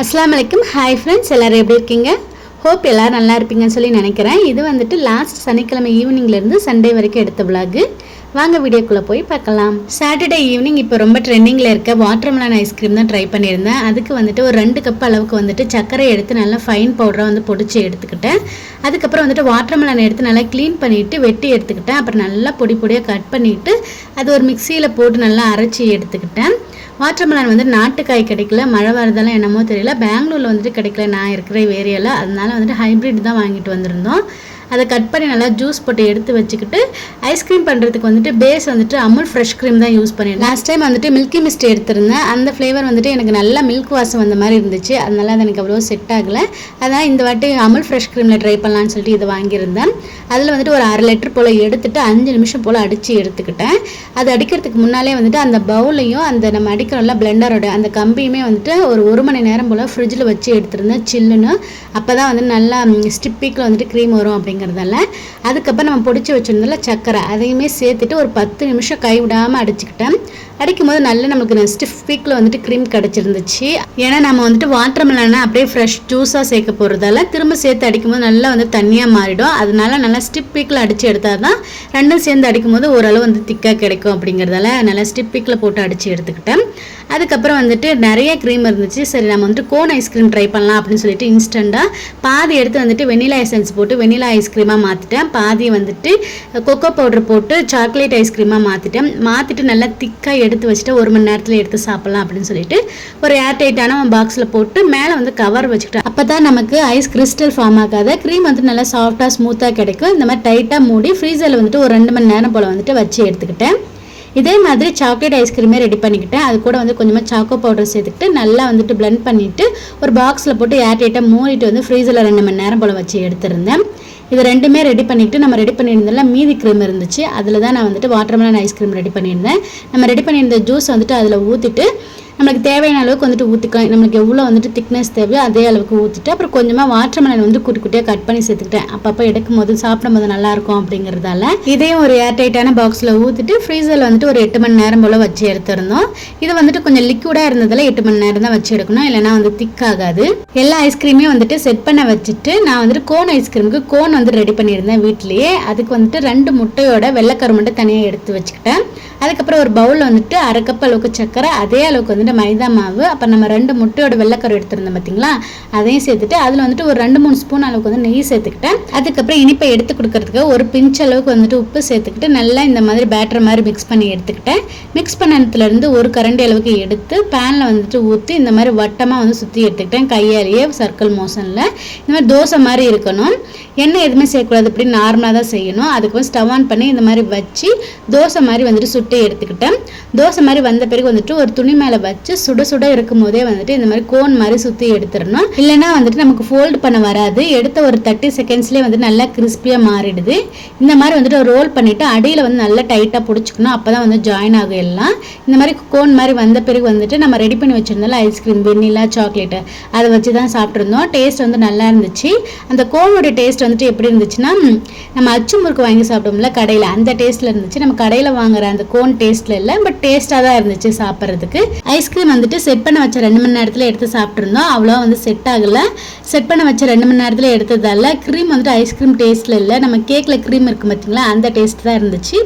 அஸ்லாம் வலைக்கும் hi friends எல்லோரும் எப்படி இருக்கீங்க? ஹோப் எல்லாரும் நல்லா இருப்பீங்கன்னு சொல்லி நினைக்கிறேன். இது வந்துட்டு லாஸ்ட் சனிக்கிழமை ஈவினிங்லேருந்து சண்டே வரைக்கும் எடுத்த விலாகு வாங்க வீடியோக்குள்ளே போய் பார்க்கலாம். சாட்டர்டே ஈவினிங் இப்போ ரொம்ப ட்ரெண்டிங்கில் இருக்க வாட்டர்மெலன் ஐஸ்கிரீம் தான் ட்ரை பண்ணியிருந்தேன். அதுக்கு வந்துட்டு ஒரு ரெண்டு கப் அளவுக்கு வந்துட்டு சர்க்கரை எடுத்து நல்லா ஃபைன் பவுடராக வந்து பொடிச்சு எடுத்துக்கிட்டேன். அதுக்கப்புறம் வந்துட்டு வாட்டர்மெலன் எடுத்து நல்லா க்ளீன் பண்ணிவிட்டு வெட்டி எடுத்துக்கிட்டேன். அப்புறம் நல்லா பொடி பொடியாக கட் பண்ணிவிட்டு அது ஒரு மிக்சியில் போட்டு நல்லா அரைச்சி எடுத்துக்கிட்டேன். வாட்டர்மெலன் வந்து நாட்டுக்காய் கிடைக்கல மழை வரதெல்லாம் என்னமோ தெரியல. பெங்களூரில் வந்துட்டு கிடைக்கல நான் இருக்கிற ஏரியாவில் அதனால வந்துட்டு ஹைப்ரிட் தான் வாங்கிட்டு வந்திருந்தோம். அதை கட் பண்ணி நல்லா ஜூஸ் போட்டு எடுத்து வச்சுக்கிட்டு ஐஸ்கிரீம் பண்ணுறதுக்கு வந்துட்டு பேஸ் வந்துட்டு அமுல் ஃப்ரெஷ் க்ரீம் தான் யூஸ் பண்ணியிருந்தேன். லாஸ்ட் டைம் வந்துட்டு மில்கி மிஸ்ட் எடுத்திருந்தேன். அந்த ஃப்ளேவர் வந்துட்டு எனக்கு நல்லா மில்க் வாசம் வந்த மாதிரி இருந்துச்சு. அதனால அது எனக்கு அவ்வளோ செட் ஆகலை. அதனால் இந்த வாட்டி அமுல் ஃப்ரெஷ் க்ரீமில் ட்ரை பண்ணலான்னு சொல்லிட்டு இதை வாங்கியிருந்தேன். அதில் வந்துட்டு ஒரு அரை லிட்டர் போல் எடுத்துட்டு அஞ்சு நிமிஷம் போல் அடித்து எடுத்துக்கிட்டேன். அது அடிக்கிறதுக்கு முன்னாலே வந்துட்டு அந்த பவுலையும் அந்த நம்ம அடிக்கிறோம்ல பிளெண்டரோட அந்த கம்பியுமே வந்துட்டு ஒரு ஒரு மணி நேரம் போல் ஃப்ரிட்ஜில் வச்சு எடுத்திருந்தேன் சில்லுன்னு அப்போ தான் வந்து நல்லா ஸ்டிப்பிக்கில் வந்துட்டு க்ரீம் வரும் அப்படிங்கிறதால அதுக்கப்புறம் நம்ம பொடிச்சு வச்சுருந்ததில் சக்கரை அதையுமே சேர்த்துட்டு ஒரு பத்து நிமிஷம் கை விடாமல் அடிச்சுக்கிட்டேன். அடிக்கும் போது நல்ல நமக்கு நெக்ஸ்ட் பீக்கில் வந்துட்டு க்ரீம் கிடச்சிருந்துச்சு. ஏன்னா நம்ம வந்துட்டு வாட்டர் மெலனை அப்படியே ஃப்ரெஷ் ஜூஸாக சேர்க்க போகிறதால திரும்ப சேர்த்து அடிக்கும்போது நல்லா வந்து தண்ணியாக மாறிடும். அதனால நல்லா ஸ்டிப் பீக்கில் அடித்து எடுத்தால் தான் ரெண்டும் சேர்ந்து அடிக்கும்போது ஓரளவு வந்து திக்காக கிடைக்கும் அப்படிங்கிறதால நல்லா ஸ்டிப் வீக்கில் போட்டு அடித்து எடுத்துக்கிட்டேன். அதுக்கப்புறம் வந்துட்டு நிறைய க்ரீம் இருந்துச்சு. சரி நம்ம வந்துட்டு கோன் ஐஸ்கிரீம் ட்ரை பண்ணலாம் அப்படின்னு சொல்லிட்டு இன்ஸ்டண்ட்டாக பாதி எடுத்து வந்துட்டு வெனிலா எசன்ஸ் போட்டு வெனிலா ஐஸ்கிரீமாக மாற்றிட்டேன் பாதி வந்துட்டு கொக்கோ பவுடர் போட்டு சாக்லேட் ஐஸ்கிரீமாக மாற்றிட்டேன் மாற்றிட்டு நல்லா திக்காக எடுத்து வச்சுட்டு ஒரு மணி நேரத்தில் எடுத்து சாப்பிட்லாம் அப்படின்னு சொல்லிட்டு ஒரு ஏர் டைட்டான பாக்ஸில் போட்டு மேலே வந்து கவர் வச்சுக்கிட்டேன் அப்போ தான் நமக்கு ஐஸ் கிறிஸ்டல் ஃபார்ம் ஆகாத. க்ரீம் வந்து நல்லா சாஃப்டாக ஸ்மூத்தாக கிடைக்கும். இந்த மாதிரி டைட்டாக மூடி ஃப்ரீசரில் வந்துட்டு ஒரு ரெண்டு மணி நேரம் போல் வந்துட்டு வச்சு எடுத்துக்கிட்டேன். இதே மாதிரி சாக்லேட் ஐஸ்கிரீமே ரெடி பண்ணிக்கிட்டேன். அது கூட வந்து கொஞ்சமாக சாக்கோ பவுடர் சேர்த்துக்கிட்டு நல்லா வந்துட்டு பிளெண்ட் பண்ணிவிட்டு ஒரு பாக்ஸில் போட்டு ஏர்டைட்டாக மூடிட்டு வந்து ஃப்ரீசரில் ரெண்டு மணி நேரம் போல் வச்சு எடுத்திருந்தேன். இது ரெண்டுமே ரெடி பண்ணிக்கிட்டு நம்ம ரெடி பண்ணியிருந்ததில் மீதி க்ரீம் இருந்துச்சு. அதில் தான் நான் வந்துட்டு வாட்டர்மெலன் ஐஸ்கிரீம் ரெடி பண்ணியிருந்தேன். நம்ம ரெடி பண்ணியிருந்த ஜூஸ் வந்துட்டு அதில் ஊற்றிட்டு நம்மளுக்கு தேவையான அளவுக்கு வந்துட்டு ஊற்றிக்கலாம் நம்மளுக்கு எவ்வளோ வந்துட்டு திக்னஸ் தேவையோ அதே அளவுக்கு ஊற்றிட்டு அப்புறம் கொஞ்சமாக வாட்டர்மெலன் வந்து குட்டி குட்டியாக கட் பண்ணி சேர்த்துக்கிட்டேன். அப்பப்போ எடுக்கும் போது சாப்பிடும் போது நல்லாயிருக்கும் அப்படிங்கிறதால இதையும் ஒரு ஏர்டைட்டான பாக்ஸில் ஊற்றிட்டு ஃப்ரீசரில் வந்துட்டு ஒரு எட்டு மணி நேரம் போல் வச்சு எடுத்திருந்தோம் இது வந்துட்டு கொஞ்சம் லிக்விடாக இருந்ததில் எட்டு மணி நேரம் தான் வச்சு எடுக்கணும். இல்லைன்னா வந்து திக் ஆகாது. எல்லா ஐஸ்கிரீமையும் வந்துட்டு செட் பண்ண வச்சுட்டு நான் வந்துட்டு கோன் ஐஸ்கிரீமுக்கு கோன் வந்து ரெடி பண்ணியிருந்தேன் வீட்லேயே அதுக்கு வந்துட்டு ரெண்டு முட்டையோட வெள்ளைக்கரு மட்டும் தனியாக எடுத்து வச்சுக்கிட்டேன். அதுக்கப்புறம் ஒரு பவுலில் வந்துட்டு அரை கப் அளவுக்கு சக்கரை அதே அளவுக்கு வந்துட்டு மைதா மாவு அப்போ நம்ம ரெண்டு முட்டையோட வெள்ளைக்கரு எடுத்திருந்தோம் பார்த்தீங்களா அதையும் சேர்த்துட்டு அதில் வந்துட்டு ஒரு ரெண்டு மூணு ஸ்பூன் அளவுக்கு வந்து நெய் சேர்த்துக்கிட்டேன். அதுக்கப்புறம் இனிப்பை எடுத்து கொடுக்கறதுக்கு ஒரு பிஞ்ச் அளவுக்கு வந்துட்டு உப்பு சேர்த்துக்கிட்டு நல்லா இந்த மாதிரி பேட்டர் மாதிரி மிக்ஸ் பண்ணி எடுத்துக்கிட்டேன். மிக்ஸ் பண்ணதுலேருந்து ஒரு கரண்டி அளவுக்கு எடுத்து பேனில் வந்துட்டு ஊற்றி இந்த மாதிரி வட்டமாக வந்து சுற்றி எடுத்துக்கிட்டேன். கையாலேயே சர்க்கிள் மோஷனில் இந்த மாதிரி தோசை மாதிரி இருக்கணும். எண்ணெய் எதுவுமே சேர்க்கக்கூடாது. இப்படி நார்மலாக தான் செய்யணும். அதுக்கு வந்து ஸ்டவ் ஆன் பண்ணி இந்த மாதிரி வச்சு தோசை மாதிரி வந்துட்டு சுட்டு எடுத்துக்கிட்டேன். தோசை மாதிரி வந்த பிறகு வந்துட்டு ஒரு துணி மேலே வச்சு சுட சுட இருக்கும் போதே வந்துட்டு இந்த மாதிரி கோன் மாதிரி சுற்றி எடுத்துடணும். இல்லைன்னா வந்துட்டு நமக்கு ஃபோல்டு பண்ண வராது. எடுத்த ஒரு தேர்ட்டி செகண்ட்ஸ்லேயே வந்து நல்லா கிறிஸ்பியாக மாறிடுது. இந்த மாதிரி வந்துட்டு ரோல் பண்ணிவிட்டு அடியில் வந்து நல்லா டைட்டாக பிடிச்சிக்கணும். அப்போ தான் வந்து ஜாயின் ஆகும் எல்லாம். இந்த மாதிரி கோன் மாதிரி வந்த பிறகு வந்துட்டு நம்ம ரெடி பண்ணி வச்சுருந்தால ஐஸ்கிரீம் வெண்ணிலா சாக்லேட்டு அதை வச்சு தான் சாப்பிட்ருந்தோம் டேஸ்ட் வந்து நல்லா இருந்துச்சு. அந்த கோனோட டேஸ்ட் வந்துட்டு எப்படி இருந்துச்சுன்னா நம்ம அச்சு முறுக்கு வாங்கி சாப்பிட்டோம்ல கடையில் அந்த டேஸ்ட்டில் இருந்துச்சு. நம்ம கடையில் வாங்குற அந்த கோன் டேஸ்ட்டில் இல்லை பட் டேஸ்ட்டாக தான் இருந்துச்சு சாப்பிட்றதுக்கு. ஐஸ் ஐஸ்கிரீம் வந்துட்டு செட் பண்ண வச்ச ரெண்டு மணி நேரத்தில் எடுத்து சாப்பிட்ருந்தோம் அவ்வளோ வந்து செட் ஆகலை. செட் பண்ண வச்ச ரெண்டு மணி நேரத்தில் எடுத்ததால க்ரீம் வந்துட்டு ஐஸ்கிரீம் டேஸ்ட்டில் இல்லை. நம்ம கேக்கில் க்ரீம் இருக்கும் பார்த்தீங்களா அந்த டேஸ்ட் தான் இருந்துச்சு.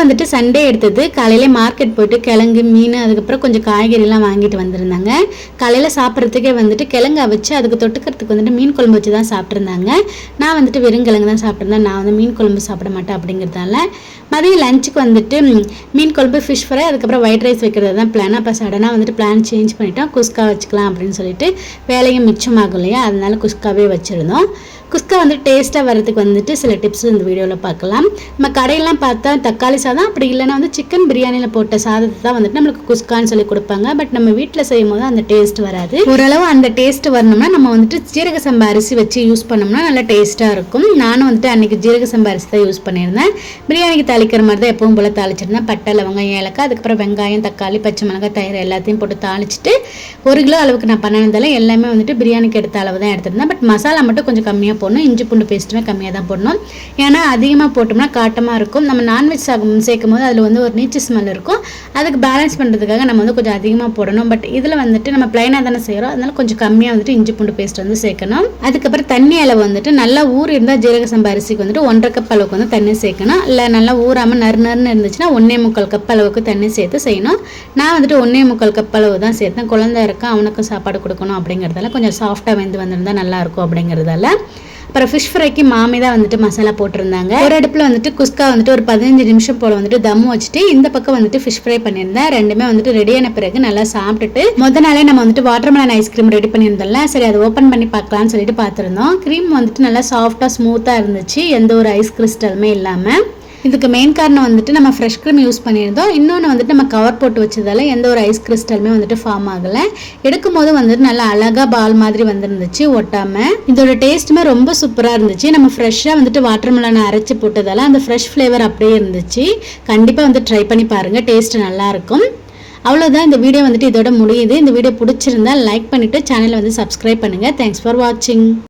வந்துட்டு சண்டே எடுத்தது. காலையில மார்க்கெட் போயிட்டு கிழங்கு மீன் அதுக்கப்புறம் கொஞ்சம் காய்கறிலாம் வாங்கிட்டு வந்திருந்தாங்க. காலையில் சாப்பிட்றதுக்கே வந்துட்டு கிழங்கு வச்சு அதுக்கு தொட்டுக்கிறதுக்கு வந்துட்டு மீன் குழம்பு வச்சு தான் சாப்பிட்ருந்தாங்க நான் வந்துட்டு வெறும் கிழங்கு தான் சாப்பிட்ருந்தேன் நான் வந்து மீன் குழம்பு சாப்பிட மாட்டேன் அப்படிங்கிறதால. மதியம் லஞ்சுக்கு வந்துட்டு மீன் குழம்பு ஃபிஷ் ஃப்ரை அதுக்கப்புறம் ஒயிட் ரைஸ் வைக்கிறது தான் பிளான் அப்போ சடனாக வந்துட்டு பிளான் சேஞ்ச் பண்ணிட்டோம். குஸ்கா வச்சுக்கலாம் அப்படின்னு சொல்லிட்டு வேலையும் மிச்சமாகும் இல்லையா அதனால குஸ்காவே வச்சுருந்தோம். குஸ்கா வந்து டேஸ்ட்டாக வர்றதுக்கு வந்துட்டு சில டிப்ஸ் இந்த வீடியோவில் பார்க்கலாம். நம்ம கடையெல்லாம் பார்த்தா தக்காளி சாதம் அப்படி இல்லைன்னா வந்து சிக்கன் பிரியாணியில் போட்ட சாதத்தை தான் வந்துட்டு நம்மளுக்கு குஸ்கான்னு சொல்லி கொடுப்பாங்க. பட் நம்ம வீட்டில் செய்யும் போது அந்த டேஸ்ட் வராது. ஓரளவு அந்த டேஸ்ட் வரணும்னா நம்ம வந்துட்டு ஜீரக சம்பா அரிசி வச்சு யூஸ் பண்ணோம்னா நல்லா டேஸ்ட்டாக இருக்கும். நானும் வந்துட்டு அன்றைக்கி ஜீரக சம்பா அரிசி தான் யூஸ் பண்ணியிருந்தேன். பிரியாணிக்கு தாளிக்கிற மாதிரி தான் எப்பவும் போல் தாளிச்சிருந்தேன். பட்டை லவங்கம் ஏலக்காய் அதுக்கப்புறம் வெங்காயம் தக்காளி பச்சை மிளகாய் தயிர் எல்லாத்தையும் போட்டு தாளிச்சிட்டு ஒரு கிலோ அளவுக்கு நான் பண்ணியிருந்தாலும் எல்லாமே வந்துட்டு பிரியாணிக்கு எடுத்த அளவு தான் எடுத்திருந்தேன். பட் மசாலா மட்டும் கொஞ்சம் கம்மியாக போடணும். இஞ்சி பூண்டு பேஸ்ட்டுமே கம்மியாக தான் போடணும். ஏன்னா அதிகமாக போட்டோம்னா காட்டமாக இருக்கும். நம்ம நான்வெஜ் சாகும் சேர்க்கும் போது அதில் வந்து ஒரு நீச்சு ஸ்மெல் இருக்கும். அதுக்கு பேலன்ஸ் பண்ணுறதுக்காக நம்ம வந்து கொஞ்சம் அதிகமாக போடணும். பட் இதில் வந்துட்டு நம்ம ப்ளைனாக தானே செய்கிறோம் அதனால கொஞ்சம் கம்மியாக வந்துட்டு இஞ்சி பூண்டு பேஸ்ட் வந்து சேர்க்கணும். அதுக்கப்புறம் தண்ணி அளவு வந்துட்டு நல்லா ஊர் இருந்தால் ஜீரக சம்பா அரிசிக்கு வந்துட்டு ஒன்றரை கப் அளவுக்கு வந்து தண்ணி சேர்க்கணும். இல்லை நல்லா ஊறாமல் நறு நறுன்னு இருந்துச்சுன்னா ஒன்றே முக்கால் கப் அளவுக்கு தண்ணி சேர்த்து செய்யணும். நான் வந்துட்டு ஒன்றே முக்கால் கப் அளவு தான் சேர்த்தேன். குழந்தை இருக்கா அவனுக்கும் சாப்பாடு கொடுக்கணும் அப்படிங்கிறதால கொஞ்சம் சாஃப்டாக வெந்து வந்திருந்தால் நல்லாயிருக்கும் அப்படிங்கிறதால. அப்புறம் ஃபிஷ் ஃப்ரைக்கு மாமி தான் வந்துட்டு மசாலா போட்டிருந்தாங்க. ஒரு அடுப்பில் வந்துட்டு குஸ்கா வந்துட்டு ஒரு பதினஞ்சு நிமிஷம் போல் வந்துட்டு தம் வச்சுட்டு இந்த பக்கம் வந்துட்டு ஃபிஷ் ஃப்ரை பண்ணியிருந்தேன். ரெண்டுமே வந்துட்டு ரெடியான பிறகு நல்லா சாப்பிட்டுட்டு முத நாளே நம்ம வந்துட்டு வாட்டர்மெலன் ஐஸ்கிரீம் ரெடி பண்ணியிருந்தோம்ல. சரி அதை ஓப்பன் பண்ணி பார்க்கலாம்னு சொல்லிட்டு பார்த்துருந்தோம். க்ரீம் வந்துட்டு நல்லா சாஃப்டாக ஸ்மூத்தாக இருந்துச்சு. எந்த ஒரு ஐஸ் கிறிஸ்டலுமே இல்லாமல் இதுக்கு மெயின் காரணம் வந்துட்டு நம்ம ஃப்ரெஷ் க்ரீம் யூஸ் பண்ணியிருந்தோம். இன்னொன்று வந்துட்டு நம்ம கவர் போட்டு வச்சதால எந்த ஒரு ஐஸ் கிறிஸ்டலுமே வந்துட்டு ஃபார்ம் ஆகலை. எடுக்கும் போது வந்துட்டு நல்லா அழகாக பால் மாதிரி வந்துருந்துச்சு ஒட்டாமல் இதோட டேஸ்ட்டுமே ரொம்ப சூப்பராக இருந்துச்சு. நம்ம ஃப்ரெஷ்ஷாக வந்துட்டு வாட்டர் மெலனை அரைச்சி போட்டதால அந்த ஃப்ரெஷ் ஃப்ளேவர் அப்படியே இருந்துச்சு. கண்டிப்பாக வந்து ட்ரை பண்ணி பாருங்கள் டேஸ்ட்டு நல்லாயிருக்கும் அவ்வளோதான் இந்த வீடியோ வந்துட்டு இதோட முடியுது. இந்த வீடியோ பிடிச்சிருந்தா லைக் பண்ணிவிட்டு சேனலை வந்து சப்ஸ்கிரைப் பண்ணுங்கள் தேங்க்ஸ் ஃபார் வாட்சிங்